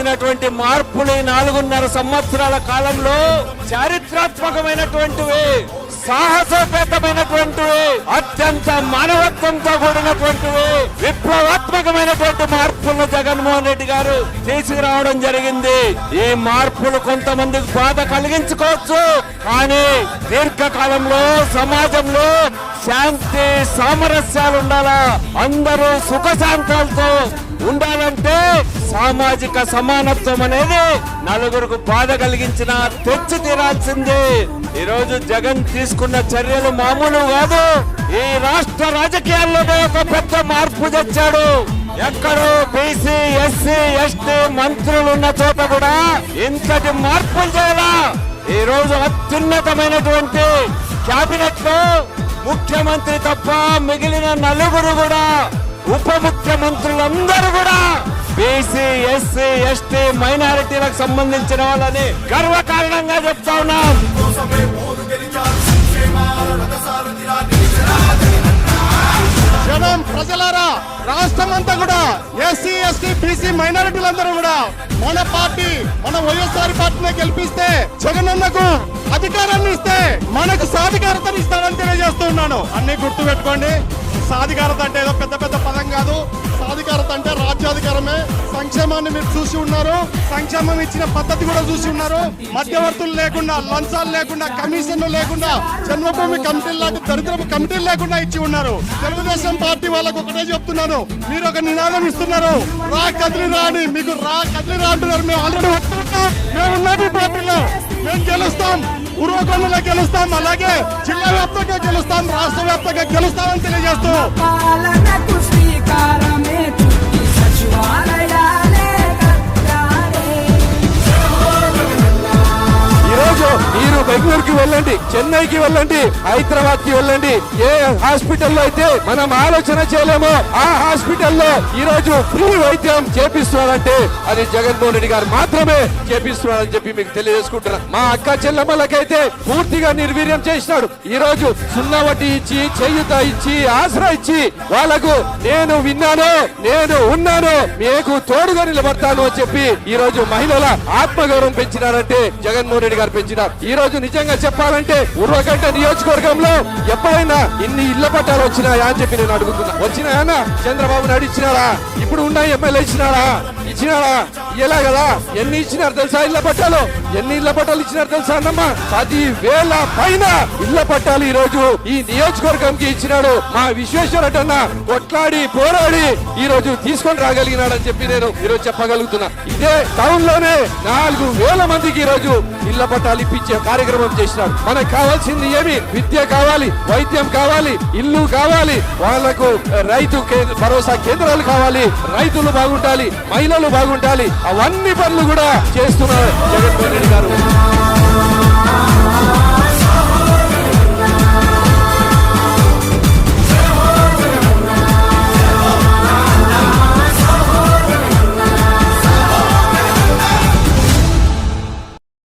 వచ్చినటువంటి మార్పులు ఈ నాలుగున్నర సంవత్సరాల కాలంలో చారిత్రాత్మకమైనటువంటివి సాహసోపేతమైనటువంటివి అత్యంత మానవత్వంతో కూడినటువంటివి విప్లవాత్మకమైనటువంటి మార్పులను జగన్మోహన్ రెడ్డి గారు తీసుకురావడం జరిగింది. ఈ మార్పులు కొంతమందికి బాధ కలిగించుకోవచ్చు కానీ దీర్ఘకాలంలో సమాజంలో శాంతి సామరస్యాలు ఉండాలా? అందరూ సుఖశాంతాలతో ఉండాలంటే సామాజిక సమానత్వం అనేది నలుగురికి బాధ కలిగించిన తెచ్చి తీరాల్సిందే. ఈ రోజు జగన్ తీసుకున్న చర్యలు మామూలు కాదు. ఈ రాష్ట్ర రాజకీయాల్లోనే ఒక పెద్ద మార్పు తెచ్చాడు. ఎక్కడో బీసీ ఎస్సీ ఎస్టీ మంత్రులు ఉన్న చోట కూడా ఇంతటి మార్పులు చేయాలా? ఈ రోజు అత్యున్నతమైనటువంటి కేబినెట్లో ముఖ్యమంత్రి తప్ప మిగిలిన నలుగురు కూడా ఉప ముఖ్యమంత్రులందరూ కూడా బీసీ ఎస్సీ ఎస్టీ మైనారిటీలకు సంబంధించిన వాళ్ళని గర్వకారణంగా చెప్తా ఉన్నాం. రాష్ట్రం ప్రజలారా రాష్ట్రం అంతా కూడా ఎస్సీ ఎస్టీ బీసీ మైనారిటీలందరూ కూడా మన పార్టీ మన వైఎస్ఆర్ పార్టీని గెలిపిస్తే జగనన్నకు అధికారాన్ని ఇస్తే మనకు సాధికారతను ఇస్తారని తెలియజేస్తున్నాను అన్ని గుర్తు పెట్టుకోండి సాధికారత అంటే ఏదో పెద్ద పెద్ద పదం కాదు. సాధికారత అంటే రాజ్యాధికారమే. సంక్షేమాన్ని మీరు చూసి ఉన్నారు. సంక్షేమం ఇచ్చిన పద్ధతి కూడా చూసి ఉన్నారు. మధ్యవర్తులు లేకుండా లంచాలు లేకుండా కమిషన్లు లేకుండా జన్మభూమి కమిటీలు లాంటి దరిద్రపు కమిటీలు లేకుండా ఇచ్చి ఉన్నారు. తెలుగుదేశం పార్టీ వాళ్ళకు ఒకటే చెప్తున్నాను. మీరు ఒక నినాదం ఇస్తున్నారు. రా కదిలి రాని మీకు రా కదిలి రా అంటున్నారు. మేము ఆల్రెడీ వస్తున్నాం మేము ఉన్నాం ఈ పార్టీలో. మేము గెలుస్తాం. ఉరువకొండలో గెలుస్తాం. అలాగే జిల్లా వ్యాప్తంగా గెలుస్తాం. రాష్ట్ర వ్యాప్తంగా గెలుస్తామని తెలియజేస్తూ. కి వెళ్ళండి చెన్నైకి వెళ్ళండి హైదరాబాద్కి వెళ్ళండి. ఏ హాస్పిటల్లో అయితే మనం ఆలోచన చేయలేమో ఆ హాస్పిటల్లో ఈ రోజు ఫ్రీ వైద్యం చేపిస్తున్నారంటే అది జగన్మోహన్ రెడ్డి గారు మాత్రమే చేపిస్తున్నారని చెప్పి మీకు తెలియజేసుకుంటున్నా. మా అక్క చెల్లెమ్మలకైతే పూర్తిగా నిర్వీర్యం చేసినాడు. ఈ రోజు సున్నా వడ్డీ ఇచ్చి చేయుత ఇచ్చి ఆసరా ఇచ్చి వాళ్ళకు నేను విన్నాను నేను ఉన్నాను మీకు తోడుగా నిలబడతాను అని చెప్పి ఈ రోజు మహిళల ఆత్మగౌరవం పెంచినారంటే జగన్మోహన్ రెడ్డి గారు పెంచినారు. ఈ రోజు నిజంగా చెప్పాలంటే ఉర్వకంట నియోజకవర్గంలో ఎప్పుడైనా ఇన్ని ఇళ్ళ పట్టాలు వచ్చినాయా అని చెప్పి నేను అడుగుతున్నా. వచ్చినాయా చంద్రబాబు నాయుడు ఇచ్చినారా? ఇప్పుడు ఉన్న ఎమ్మెల్యే ఇచ్చినారా? ఇచ్చినారా ఇలా కదా? ఎన్ని ఇచ్చినారు తెలుసా ఇళ్ళ పట్టాలు? ఎన్ని ఇళ్ళ పట్టాలు ఇచ్చినారు తెలుసా అన్నమ్మా? పది వేల పైన ఇళ్ళ పట్టాలు ఈ రోజు ఈ నియోజకవర్గంకి ఇచ్చినాడు. మా విశ్వేశ్వరటన్న కొట్లాడి పోరాడి ఈ రోజు తీసుకొని రాగలిగినాడని చెప్పి నేను ఈ రోజు చెప్పగలుగుతున్నా. ఇదే టౌన్లోనే నాలుగు వేల మందికి ఈ రోజు ఇళ్ళ పట్టాలు ఇప్పించే కార్యక్రమం చేసినాడు మనకు కావాల్సింది ఏమి? విద్య కావాలి వైద్యం కావాలి ఇల్లు కావాలి వాళ్ళకు రైతు భరోసా కేంద్రాలు కావాలి రైతులు బాగుండాలి మహిళలు బాగుండాలి అవన్నీ పనులు కూడా చేస్తున్నారు జగన్మోహన్ రెడ్డి గారు.